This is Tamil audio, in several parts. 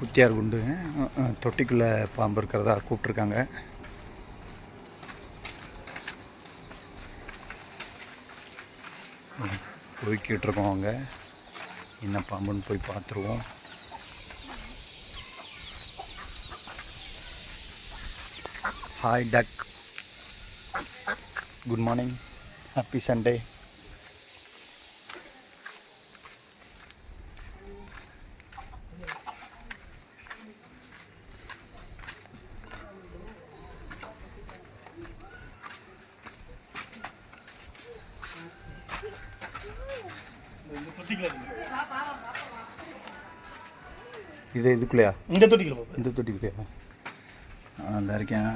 குத்தியார் குண்டு. தொட்டிக்குள்ளே பாம்பு இருக்கிறதா கூப்பிட்ருக்காங்க போய்கிட்டு அங்கே அவங்க. என்ன பாம்புன்னு போய் பார்த்துருவோம். ஹாய் டக் குட் மார்னிங் ஹாப்பி சண்டே இது இதுக்குள்ளேயா? இந்த தொட்டிக்கல போகுது. இந்த தொட்டிக்குள்ளேயா? ஆ இந்த இருக்கேன்.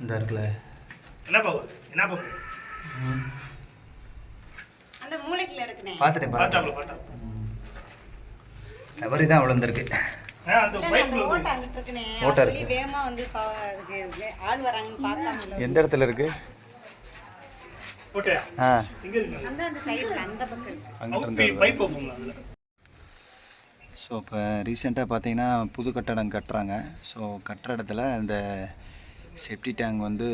இந்த இருக்குல்ல. என்ன போகுது? என்ன போகுது? அந்த மூளைக்குள்ள இருக்குனே. பார்த்துட்டேன் பாட்டாப்ல பாட்டா சவரி தான் விழுந்திருக்கு ஆ அந்த பைப்புல ஓட்ட அங்கிட்டு இருக்குனே. ஓட்டை சொல்லி இருக்கு. வேகமா வந்து பா- அதுக்கு வே- ஆள் வராங்கன்னு பார்த்தாங்கல்ல எந்த இடத்துல இருக்கு? ஆ. அந்த அந்த சைடுல அந்த பக்கம். இருந்து பைப் போகுங்களா அதுல ஸோ இப்போ ரீசெண்டாக பார்த்தீங்கன்னா புது கட்டடம் கட்டுறாங்க. ஸோ கட்டுற இடத்துல அந்த செப்டி டேங்க் வந்து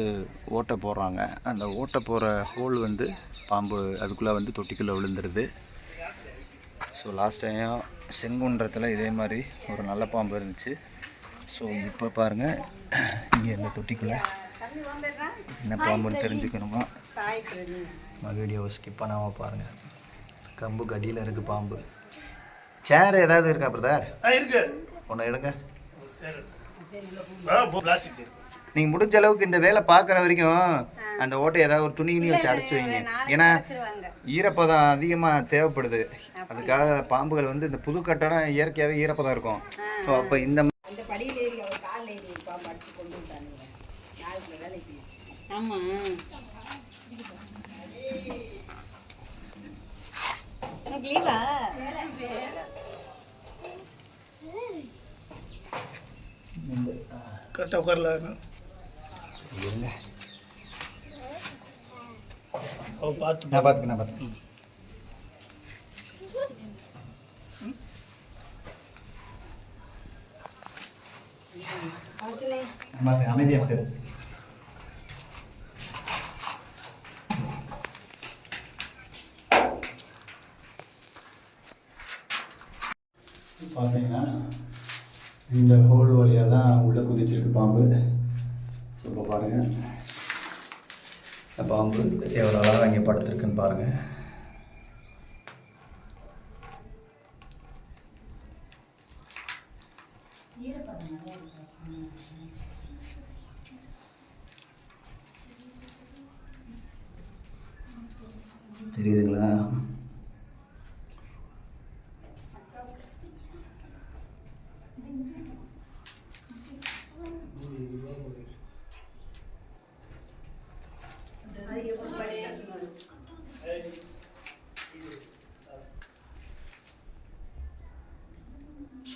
ஓட்டை போடுறாங்க. அந்த ஓட்டை போகிற ஹோல் வந்து பாம்பு அதுக்குள்ளே வந்து தொட்டிக்குள்ளே விழுந்துருது. ஸோ லாஸ்ட் டைம் செங்குன்றத்தில் இதே மாதிரி ஒரு நல்ல பாம்பு இருந்துச்சு. ஸோ இப்போ பாருங்கள் இங்கே இந்த தொட்டிக்குள்ளே என்ன பாம்புன்னு தெரிஞ்சுக்கணுமா? வீடியோவை ஸ்கிப் பண்ணாமல் பாருங்கள் கம்பு கடியில் இருக்குது பாம்பு. சேர் ஏதாவது இருக்கா பிரதர் ஆ இருக்கு. ஒன்று எடுங்க. சரி ஆ போ பிளாஸ்டிக் சரி நீங்கள் முடிஞ்ச அளவுக்கு இந்த வேலை பார்க்குற வரைக்கும் அந்த ஓட்டை ஏதாவது ஒரு துணி கிணி வச்சு அடைச்சி வைங்க. ஏன்னா ஈரப்பதம் அதிகமாக தேவைப்படுது. அதுக்காக பாம்புகள் வந்து இந்த புது கட்டடம் இயற்கையாகவே ஈரப்பதம் இருக்கும். ஸோ அப்போ இந்த அந்த படியில் ஏறி அவர் காலில் ஏறி பாம்பு அடிச்சு கொண்டு விட்டானுங்க நாளைக்கு வேலைக்கு ஆமா உனக்கு லீவா கரெக்டாக உட்காரல இருங்க அவ பார்த்து நான் பார்த்துக்க நான் பார்த்துக்க அதுக்குன்னு பார்த்து அமைதியாக இரு. பார்த்தீங்கன்னா இந்த ஹோல் வழியாக தான் உள்ளே குதிச்சிருக்கு பாம்பு. ஸோ இப்போ பாருங்கள் இந்த பாம்பு எவ்வளோ அழகாக இங்கே படுத்துருக்குன்னு பாருங்கள் தெரியுதுங்களா?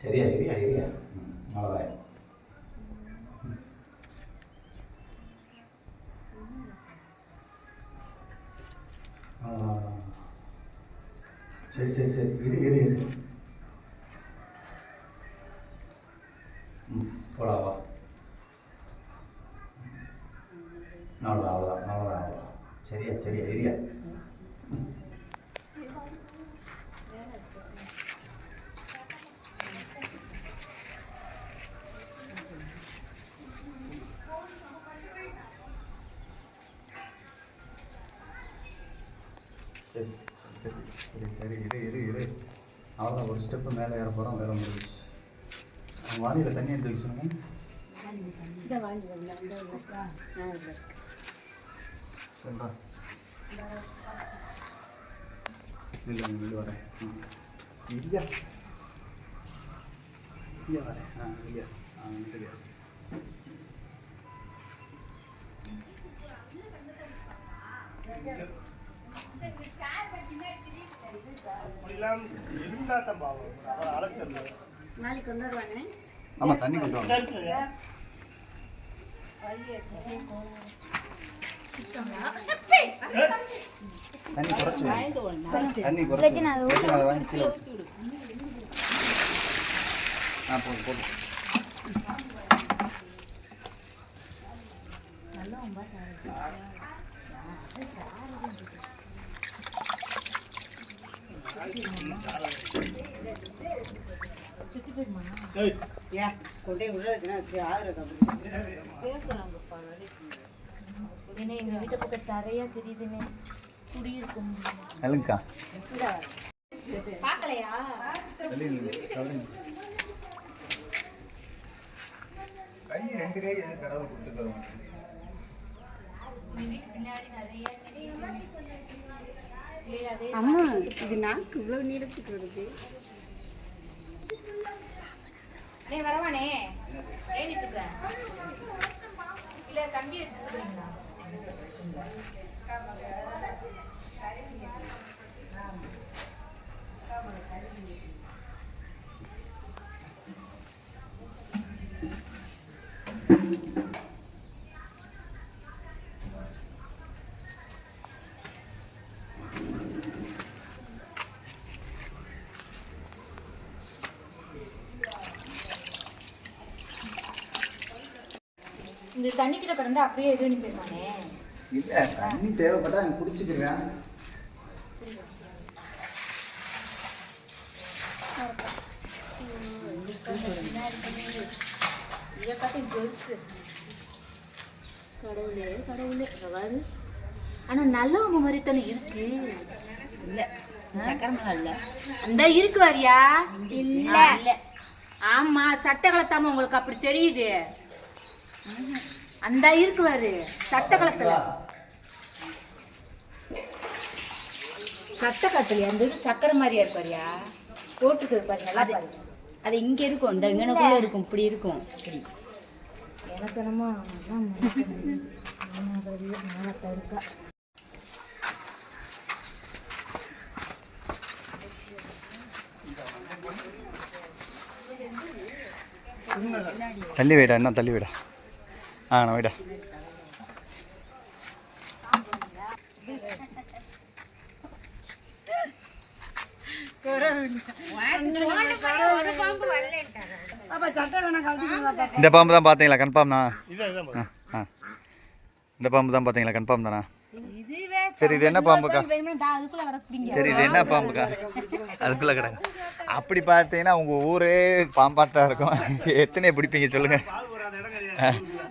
சரியா ஐடியா ஐடியா அவ்வளோதான் சரி சரி சரி இரு இரு இரு ம் போடா வா அவ்வளோதான் அவ்வளோதான் அவ்வளோதான் அவ்வளோதான் சரியா சரியா இரியா சரி இரு இரு இரு. அவ்வளோதான் ஒரு ஸ்டெப்பு மேலே ஏற போகிறோம் வேற முடிஞ்சிச்சு அவங்க வாளியில் தண்ணி எடுத்து வைக்க சொன்னீங்க சொல்கிறா இல்லை வெளியே வரேன். இல்லையா இல்லையா வரேன். ஆ இல்லையா ஆ இல்லையா இருந்தா நாளைக்கு வந்துடுவானே ஆமாம் தண்ணி கொண்டு வாங்க. தண்ணி குறைச்சி தண்ணி குறைச்சி அதை வாங்கி கீழே. ஆ போதும் போதும். ஏய் ஏன் கொண்டே உள்ள இருக்குன்னா வச்சு ஆதரவு என்ன எங்க வீட்டு பக்கம் தரையா தெரியுதுன்னு குடியிருக்கும் நெல்லுங்கக்கா பாக்கலையா கை ரெண்டு கை கடவுள் கொடுத்துருக்கோம் அம்மா இது நாக்கு இவ்வளோ நீளத்துக்கு வருது. டேய் வரவானே? ஏன் நித்துக்கிற இல்ல தம்பி வச்சுக்கிறீங்களா இந்த தண்ணிக்குள்ள கிடந்தா அப்படியே எது பண்ணி போயிருவானே இல்லை தண்ணி தேவைப்பட்டா எனக்கு குடிச்சுக்கிறேன். கடவுளே கடவுளே பாரு ஆனா நல்லவங்க மாதிரி தானே இருக்கு இல்ல சக்கரமா இல்ல அந்த இருக்கு வாரியா இல்ல ஆமா சட்டை கலத்தாம உங்களுக்கு அப்படி தெரியுது. அந்த இருக்கு வாரு சட்டை கலத்துல சட்டை கலத்துல அந்த இது சக்கரை மாதிரியா இருப்பாரியா? போட்டுருக்குது பாரு நல்லா பாரு. அது இங்க இருக்கும் இந்த இங்கனக்குள்ள இருக்கும் இப்படி இருக்கும். எனக்கு என்னமோ இருக்கா தள்ளி வைடா என்ன தள்ளி வைடா. ஆ நான் வைடா இந்த பாம்பு தான் பார்த்தீங்களா? கன்ஃபார்ம் தான்? ஆ ஆ. இந்த பாம்பு தான் பார்த்தீங்களா? கன்ஃபார்ம் தானா? சரி இது என்ன பாம்புக்கா? சரி இது என்ன பாம்புக்கா? அதுக்குள்ளே கிடங்க அப்படி பார்த்தீங்கன்னா உங்கள் ஊரே பாம்பாக தான் இருக்கும். எத்தனை பிடிப்பீங்க சொல்லுங்கள்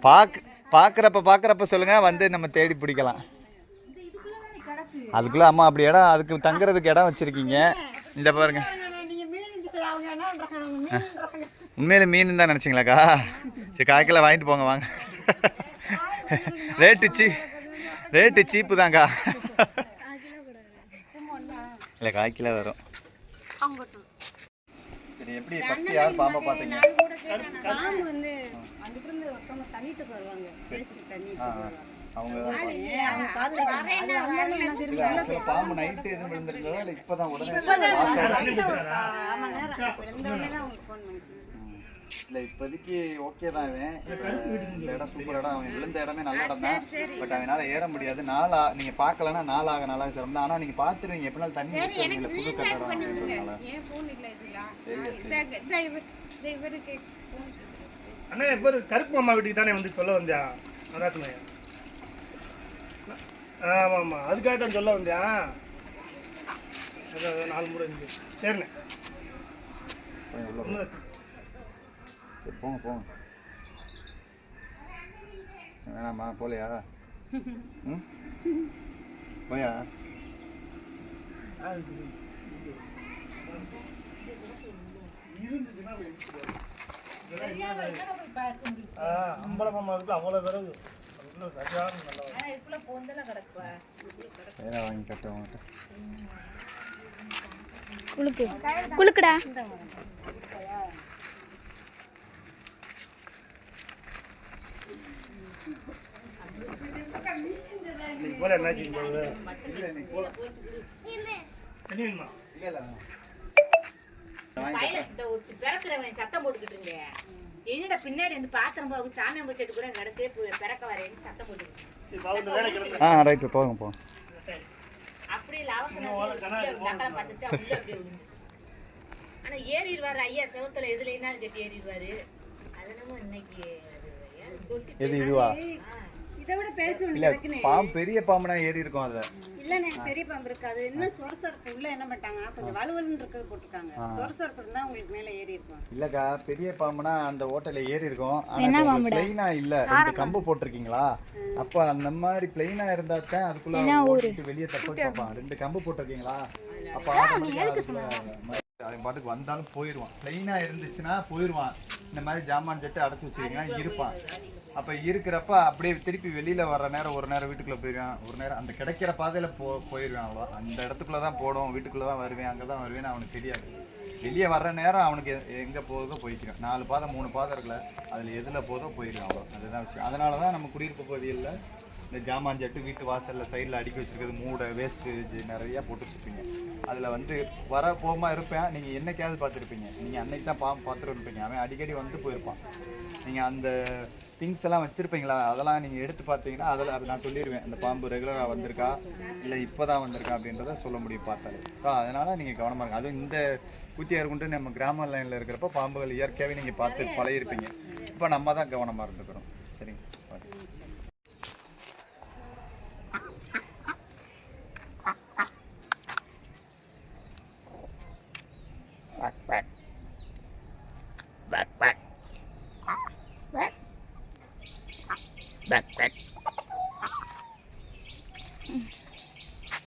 பார்க்க பார்க்குறப்ப பார்க்குறப்ப சொல்லுங்கள் வந்து நம்ம தேடி பிடிக்கலாம். அதுக்குள்ளே அம்மா அப்படி இடம் அதுக்கு தங்குறதுக்கு இடம் வச்சுருக்கீங்க. இந்த பாருங்க. உண்மையில் மீன் தான் நினச்சிங்களாக்கா? சரி காய்க்கெல்லாம் வாங்கிட்டு போங்க வாங்க. ரேட்டு சீ ரேட்டு சீப்பு தாங்க்கா இல்லை கால் வரும். சரி எப்படி ஃபஸ்ட்டு யார் பாம்பை பார்த்தீங்க? பாம்பு வந்து ஒருத்தவங்க தண்ணிட்டு வருவாங்க. அவங்க நைட்டு எதுவும் விழுந்துருக்கா? இல்லை இப்போ தான் உடனே இல்லை இப்போதைக்கு ஓகே தான் அவன் இந்த இடம் சூப்பர் இடம். அவன் விழுந்த இடமே நல்ல இடம் தான். பட் அவனால ஏற முடியாது. நாளா நீங்க பார்க்கலன்னா நாளாக நாளாக சிரமம் ஆனால் நீங்க பார்த்துருவீங்க. எப்படினாலும் தண்ணி புது கட்டடம் சரி அண்ணா இப்போ கருப்பு மாமா வீட்டுக்கு தானே வந்து சொல்ல வந்தியா? அதான் சொன்னேன். ஆமாம் ஆமாம் அதுக்காக தான் சொல்ல வந்தியா? அதான் நாலு முறை இருக்கு. சரிண்ணே. போங்க போங்க. வேணாமா போலையா? ம்? போயா ஆ, இது, இது. இருந்துச்சுன்னா அம்பலமாமா இருக்கு அவ்வளோ பிறகு குளுக்கு குளுக்குடா போல என்னாச்சு தண்ணி வேணுமா சைலண்ட் ஒரு பிறக்கிறவனை சத்தம் போட்டுக்கிட்டு இருங்க என்னடா பின்னாடி வந்து பாத்திரம் போகு சாமியம் வச்சுட்டு கூட கிடக்கே பிறக்க வரேன்னு சத்தம் போட்டுக்கிட்டு ஆ ரைட்டு போங்க போங்க அப்படி இல்ல அவசரம் நக்கலை பார்த்துச்சா உள்ள அப்படியே விழுந்துச்சு ஆனா ஏறிடுவாரு ஐயா செவத்துல எதுல என்னாலும் கட்டி ஏறிடுவாரு அது நம்ம இன்னைக்கு அது எது இதுவா இதை விட பேசணும் இல்ல பாம்பு பெரிய பாம்புனா ஏறி இருக்கும் அதுல. இல்லண்ணே பெரிய பாம்பு இருக்காது. இன்னும் சொரசொரப்பு உள்ள என்ன பண்ணிட்டாங்கன்னா கொஞ்சம் வலுவலுன்னு இருக்கிறது போட்டிருக்காங்க. சொரசொரப்பு இருந்தா உங்களுக்கு மேல ஏறி இருக்கும். இல்லக்கா பெரிய பாம்புனா அந்த ஓட்டையில ஏறி இருக்கும். ஆனா பிளைனா இல்ல. ரெண்டு கம்பு போட்டிருக்கீங்களா? அப்ப அந்த மாதிரி பிளைனா இருந்தா தான் அதுக்குள்ள ஓட்டிட்டு வெளியே தப்பு பார்ப்பான். ரெண்டு கம்பு போட்டிருக்கீங்களா? அப்ப அவன் பாட்டுக்கு வந்தாலும் போயிடுவான் பிளைனா இருந்துச்சுன்னா போயிடுவான் இந்த மாதிரி ஜாமான் ஜெட்டு அடைச்சு வச்சிருக்கீங்கன்னா இருப்பான். அப்போ இருக்கிறப்ப அப்படியே திருப்பி வெளியில் வர நேரம் ஒரு நேரம் வீட்டுக்குள்ளே போயிடுவான் ஒரு நேரம் அந்த கிடைக்கிற பாதையில் போ போயிடுவேன் அவ்வளோ அந்த இடத்துக்குள்ள தான் போடும் வீட்டுக்குள்ளே தான் வருவேன். அங்கே தான் வருவேன்னு அவனுக்கு தெரியாது. வெளியே வர்ற நேரம் அவனுக்கு எங்கே போகுதோ போய்க்கிறான் நாலு பாதை மூணு பாதை இருக்கல அதில் எதில் போதோ போயிடுவான் அவ்வளோ அதுதான் விஷயம். அதனால தான் நம்ம குடியிருப்பு பகுதியில் இந்த ஜாமான் ஜட்டு வீட்டு வாசல்ல சைடில் அடுக்கி வச்சுருக்கிறது மூடை வேஸ்ட்டு நிறையா போட்டு வச்சுருப்பீங்க அதில் வந்து வர போகாம இருப்பேன். நீங்கள் என்னைக்காவது பார்த்துருப்பீங்க. நீங்கள் அன்னைக்கு தான் பாம்பு பார்த்துட்டு இருப்பீங்க அவன் அடிக்கடி வந்து போயிருப்பான். நீங்கள் அந்த திங்ஸ் எல்லாம் வச்சுருப்பீங்களா? அதெல்லாம் நீங்கள் எடுத்து பார்த்தீங்கன்னா அதில் அது நான் சொல்லிடுவேன் அந்த பாம்பு ரெகுலராக வந்திருக்கா? இல்லை இப்போ தான் வந்திருக்கா? அப்படின்றத சொல்ல முடியும் பார்த்தாலே. ஸோ அதனால் நீங்கள் கவனமாக இருங்க. அதுவும் இந்த குத்தியார் குண்டு நம்ம கிராம லைனில் இருக்கிறப்ப பாம்புகள் இயற்கையாகவே நீங்கள் பார்த்து பழகிருப்பீங்க. இப்போ நம்ம தான் கவனமாக இருந்துக்கிறோம்.